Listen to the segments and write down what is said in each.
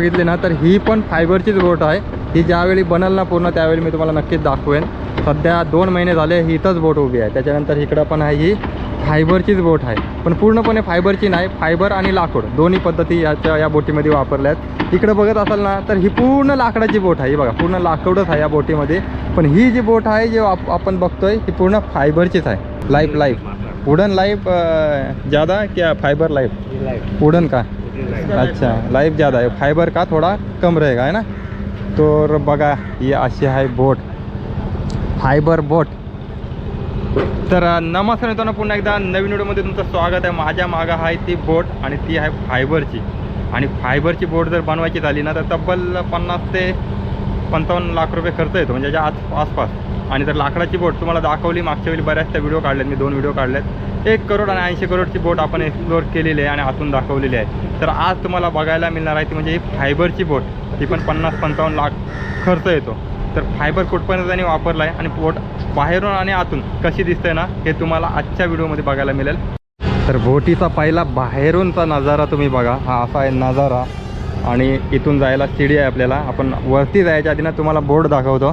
बघितली ना तर ही पण फायबरचीच बोट आहे. ही ज्यावेळी बनल ना पूर्ण त्यावेळी मी तुम्हाला नक्कीच दाखवेन. सध्या दोन महिने झाले ही इथंच बोट उभी आहे. त्याच्यानंतर इकडं पण आहे ही फायबरचीच बोट आहे. पण पूर्णपणे फायबरची नाही फायबर आणि लाकूड दोन्ही पद्धती याच्या या बोटीमध्ये वापरल्या आहेत इकडं बघत असाल ना तर ही पूर्ण लाकडाची बोट आहे. ही बघा पूर्ण लाकडच आहे या बोटीमध्ये. पण ही जी बोट आहे जे आप आपण बघतोय ही पूर्ण फायबरचीच आहे. लाईफ लाईफ वुडन लाईफ ज़्यादा क्या फाइबर लाइफ वुडन का? अच्छा लाईफ ज़्यादा आहे फायबर का थोडा कम रहेगा है ना? तर बघा ही अशी आहे बोट। फायबर बोट तर अ, नमस्कार मित्रांनो पुन्हा एकदा नवीन व्हिडिओमध्ये तुमचं स्वागत आहे. माझ्या मागं आहे ती बोट आणि ती आहे फायबरची आणि फायबरची बोट जर बनवायची झाली ना तर तब्बल पन्नास ते पंचावन्न लाख रुपये खर्च येतो म्हणजे ज्या आस आसपास. आणि तर लाकडाची बोट तुम्हाला दाखवली मागच्या वेळी बऱ्याचशा व्हिडिओ काढल्यात मी दोन व्हिडिओ काढलेत. एक करोड आणि ऐंशी करोडची बोट आपण एक्सप्लोअर केलेली आहे आणि आतून दाखवलेली आहे. तर आज तुम्हाला बघायला मिळणार आहे ती म्हणजे ही फायबरची बोट. ती पण पन्नास पंचावन्न लाख खर्च येतो. तर फायबर कुठपर्यंत त्यांनी वापरला आहे आणि बोट बाहेरून आणि आतून कशी दिसते ना हे तुम्हाला आजच्या व्हिडिओमध्ये बघायला मिळेल. तर बोटीचा पहिला बाहेरूनचा नजारा तुम्ही बघा. हा असा आहे नजारा. आणि इथून जायला सीडी आहे आपल्याला. आपण वरती जायच्या आधी ना तुम्हाला बोर्ड दाखवतो.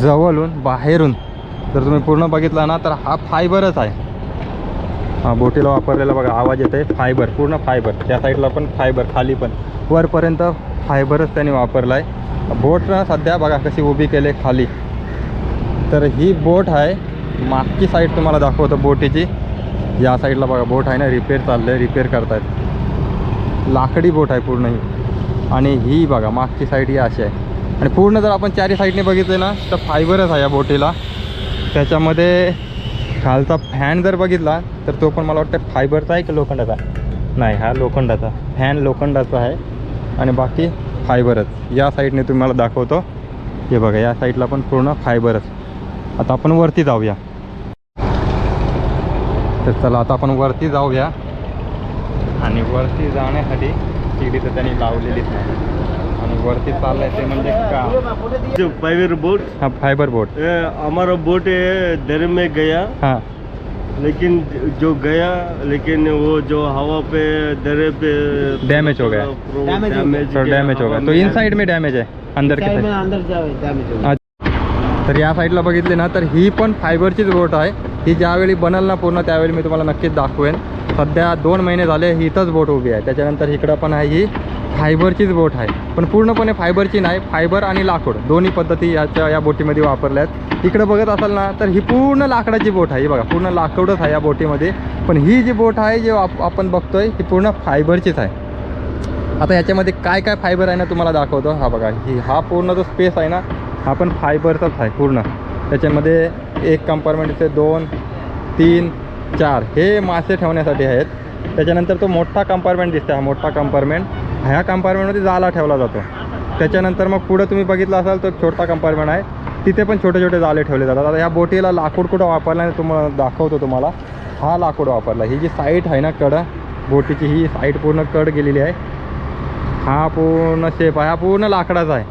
जवळून बाहेरून. जर तुम्ही पूर्ण बघितला ना तर हा फायबरच आहे. हा बोटीला वापरलेला बघा आवाज येत आहे फायबर पूर्ण फायबर. त्या साईडला पण फायबर खाली पण. वरपर्यंत फायबरच त्यांनी वापरला आहे बोट ना सध्या बघा कशी उभी केली खाली. तर ही बोट आहे. मागची साईड तुम्हाला दाखवतो बोटीची. या साईडला बघा बोट आहे ना रिपेअर चाललं आहे रिपेअर करतायत. लाकडी बोट आहे पूर्ण ही. आणि ही बघा मागची साईड ही अशी आहे. आणि पूर्ण जर आपण चारी साईडने बघितलं ना तर फायबरच आहे या बोटीला. त्याच्यामध्ये खालचा फॅन जर बघितला तर तो पण मला वाटतं फायबरचा आहे की लोखंडाचा? नाही हा लोखंडाचा. फॅन लोखंडाचा आहे. आणि बाकी फायबरच या साईडने तुम्हाला दाखवतो. हे बघा या साईडला पण पूर्ण फायबरच आता आपण वरती जाऊया. तर चला आता आपण वरती जाऊया. आणि वरती जाण्यासाठी शिडी तर त्यांनी लावलेलीच नाही. आणि वरती चाललंय ते म्हणजे का जो फाइबर बोट हा फायबर बोट ये हमारा बोट है दर में गया. हां. लेकिन जो गया लेकिन वो जो हवा पे दरे पे Damage हो गया। डैमेज डैमेज थोड़ा डॅमेज हो गया. तो इन साइड में डॅमेज आहे अंदर. अंदर जावे डॅमेज हो. तर या साईडला बघितली ना तर ही पण फायबरचीच बोट आहे. ही ज्यावेळी बनल ना पूर्ण त्यावेळी मी तुम्हाला नक्कीच दाखवेन. सध्या दोन महिने झाले ही इथंच बोट उभी आहे. त्याच्यानंतर इकडं पण आहे ही फायबरचीच बोट आहे. पण पूर्णपणे फायबरची नाही फायबर आणि लाकूड. दोन्ही पद्धती याच्या या बोटीमध्ये वापरल्या आहेत इकडं बघत असाल ना तर ही पूर्ण लाकडाची बोट आहे. ही बघा पूर्ण लाकडच आहे या बोटीमध्ये. पण ही जी बोट आहे जे आप आपण बघतोय ही पूर्ण फायबरचीच आहे. आता ह्याच्यामध्ये काय काय फायबर आहे ना तुम्हाला दाखवतो. हा बघा ही हा पूर्ण जो स्पेस आहे ना हा पण फायबरचाच आहे पूर्ण. त्याच्यामध्ये एक कंपार्टमेंटचे दोन तीन चार हे मासे ठेवण्यासाठी आहेत. त्याच्यानंतर तो मोठा कंपार्टमेंट दिसतो हा मोठा कंपार्टमेंट ह्या कंपार्टमेंटमध्ये जाळा ठेवला जातो. त्याच्यानंतर मग पुढं तुम्ही बघितलं असाल तो छोटा कंपार्टमेंट आहे. तिथे पण छोटे छोटे जाळे ठेवले जातात. आता ह्या बोटीला लाकूड कुठं वापरला तुम्हाला दाखवतो तुम्हाला. हा लाकूड वापरला. ही जी साईट आहे ना कड बोटीची ही साईट पूर्ण कड गेलेली आहे. हा पूर्ण शेप आहे. हा पूर्ण लाकडाचा आहे.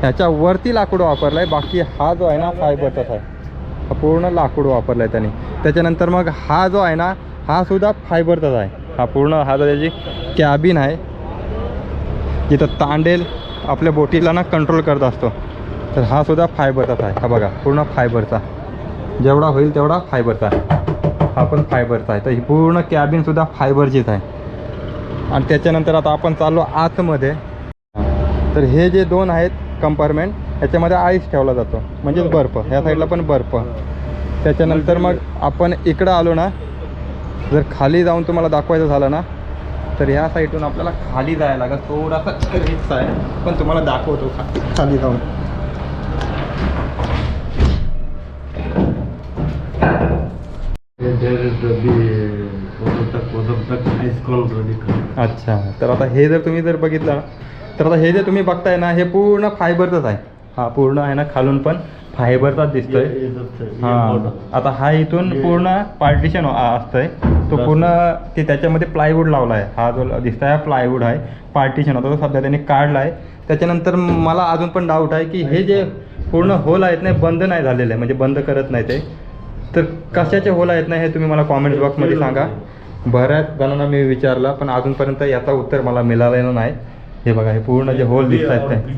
ह्याच्यावरती लाकूड वापरला आहे बाकी हा जो आहे ना फायबरचाच आहे. पूर्ण लाकूड वापरलं आहे त्याने. त्याच्यानंतर मग हा जो आहे ना हा सुद्धा फायबरचाच आहे. हा पूर्ण हा जो त्याची कॅबिन आहे जिथं तांडेल आपल्या बोटीला ना कंट्रोल करत असतो तर हा सुद्धा फायबरचाच आहे. हा बघा पूर्ण फायबरचा. जेवढा होईल तेवढा फायबरचा हा पण फायबरचा आहे. तर ही पूर्ण कॅबिनसुद्धा फायबरचीच आहे. आणि त्याच्यानंतर आता आपण चाललो आतमध्ये. तर हे जे दोन आहेत कंपार्टमेंट ह्याच्यामध्ये आईस ठेवला जातो. म्हणजेच बर्फ. ह्या साईडला पण बर्फ. त्याच्यानंतर मग आपण इकडं आलो ना जर खाली जाऊन तुम्हाला दाखवायचं झालं ना तर ह्या साईडून आपल्याला खाली जायला लागेल. थोडासा रिक्स आहे पण तुम्हाला दाखवतो खा खाली जाऊन. अच्छा तर आता हे जर तुम्ही जर बघितलं तर आता हे जे तुम्ही बघताय ना हे पूर्ण फायबरचंच आहे. हा पूर्ण आहे ना खालून पण फायबरचाच दिसतोय. हा आता हा इथून पूर्ण पार्टिशन असतंय. तो पूर्ण ते त्याच्यामध्ये प्लायवूड लावला आहे हा जो दिसतोय हा प्लायवूड आहे पार्टिशन होता तो सध्या त्यांनी काढला आहे त्याच्यानंतर मला अजून पण डाऊट आहे की हे जे पूर्ण होल आहेत ना बंद नाही झालेलं. आहे म्हणजे बंद करत नाही ते. तर कशाचे होल आहेत ना हे तुम्ही मला कॉमेंट बॉक्समध्ये सांगा. बऱ्याच जणांना मी विचारलं पण अजूनपर्यंत याचा उत्तर मला मिळालेलं नाही. हे बघा हे पूर्ण जे होल दिसत आहेत ते.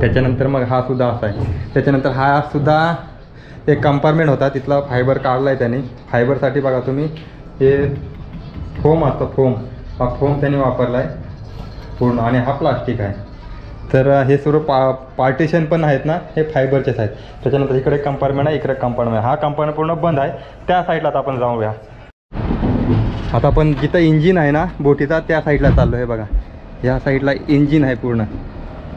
त्याच्यानंतर मग हा सुद्धा असा आहे. त्याच्यानंतर हा सुद्धा एक कंपार्टमेंट होता. तिथला फायबर काढला आहे त्याने. फायबरसाठी बघा तुम्ही हे फोम असतो फोम हा फोम त्यांनी वापरला आहे पूर्ण. आणि हा प्लास्टिक आहे. तर हे सर्व पा पार्टिशन पण आहेत ना हे फायबरचेच आहेत. त्याच्यानंतर इकडे कंपार्टमेंट आहे इकडे कंपार्टमेंट आहे. हा कंपार्टमेंट पूर्ण बंद आहे. त्या साईडला आता आपण जाऊया आता आपण जिथं इंजिन आहे ना बोटीचा त्या साईडला चाललो आहे बघा. या साईडला इंजिन आहे पूर्ण.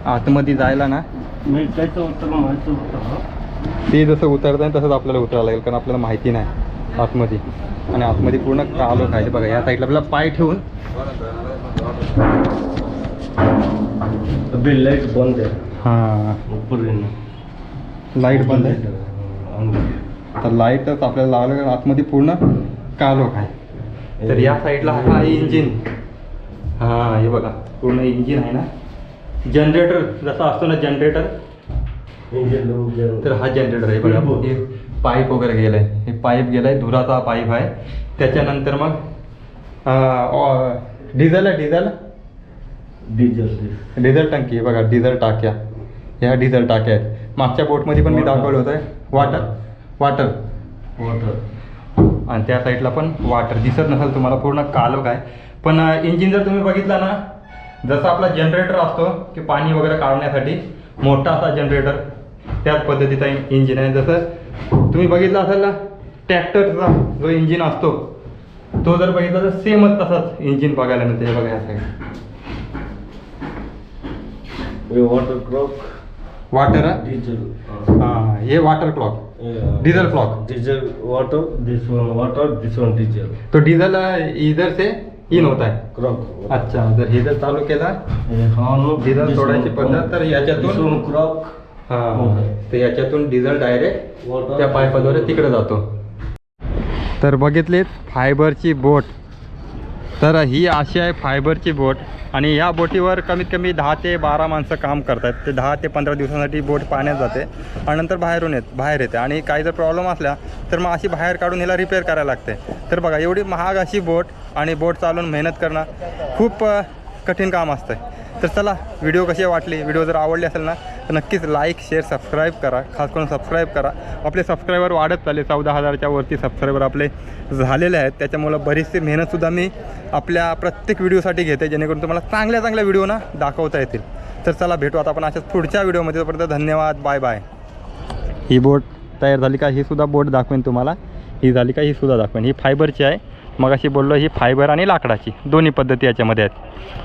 आतमध्ये जायला ना? मी कैसे उतरू माहिती होतं. ते जसं उतरत आहे तसंच आपल्याला उतरावं लागेल कारण आपल्याला माहिती नाही आतमध्ये. आणि आतमध्ये पूर्ण कालो खायचे बघा या साईडला आपल्याला पाय ठेवून. अभी लाइट बंद है हां. ऊपर ही ना लाइट बंद आहे? तर लाईटच आपल्याला कारण आतमध्ये पूर्ण कालो आहे. तर या साईडला हा इंजिन हां हे बघा पूर्ण इंजिन आहे ना? जनरेटर जसा असतो ना जनरेटर तर हा जनरेटर आहे बघा. हे पाईप वगैरे गेलाय. हे पाईप गेलाय धुराचा पाईप आहे. त्याच्यानंतर मग डिझेल आहे डिझेल डीजल डिझेल टंकी आहे बघा. डिझेल टाक्या. ह्या डिझेल टाक्या आहेत. मागच्या बोटमध्ये पण मी. दाखवलं होतं. वॉटर वॉटर वाटर आणि त्या साईडला पण वॉटर दिसत नसेल तुम्हाला पूर्ण कालोख आहे पण इंजिन जर तुम्ही बघितला ना जसा आपला जनरेटर असतो की पाणी वगैरे काढण्यासाठी मोठा असा जनरेटर त्याच पद्धतीचा इंजिन आहे. जसं तुम्ही बघितलं असेल ना ट्रॅक्टरचा जो इंजिन असतो तो जर बघितला तर सेमच तसाच इंजिन बघायला मिळते हे बघा ह्या साईड ये वाटर क्लॉक वॉटर डीजल हाँ हे water clock Diesel clock. Diesel water this one water this one diesel तो डीजल इधर से इन होता है क्रॉक अच्छा जर हे जर चालू केला हाँ डिझेल सोडायची पद्धत तर याच्यातून क्रॉक हा. तर याच्यातून डिझेल डायरेक्ट. त्या पाईपाद्वारे तिकडे जातो. तर बघितलीत फायबरची बोट. तर ही अशी आहे फायबरची बोट आणि या बोटीवर कमीत कमी दहा ते बारा माणसं काम करतात. ते दहा ते पंधरा दिवसांसाठी बोट पाण्यात जाते आणि नंतर बाहेरून येत बाहेर येते. आणि काही जर प्रॉब्लेम असला तर मग अशी बाहेर काढून हिला रिपेअर करायला लागते. तर बघा एवढी महाग अशी बोट आणि बोट चालवून मेहनत करणं खूप कठीण काम असतं आहे तर चला व्हिडिओ कशी वाटली व्हिडिओ जर आवडली असेल ना तर नक्कीच लाईक शेअर सबस्क्राईब करा. खास करून सबस्क्राईब करा. आपले सबस्क्रायबर वाढत चालले चौदा हजारच्या वरती सबस्क्रायबर आपले झालेले आहेत. त्याच्यामुळं बरीचशी मेहनतसुद्धा मी आपल्या प्रत्येक व्हिडिओसाठी घेते जेणेकरून तुम्हाला चांगल्या चांगल्या व्हिडिओ ना दाखवता येतील. तर चला भेटू आता आपण अशाच पुढच्या व्हिडिओमध्ये. तोपर्यंत धन्यवाद बाय बाय ही बोट तयार झाली का ही सुद्धा बोट दाखवेन तुम्हाला. ही झाली का ही सुद्धा दाखवेन. ही फायबरची आहे. मग अशी बोललो ही फायबर आणि लाकडाची. दोन्ही पद्धती याच्यामध्ये आहेत.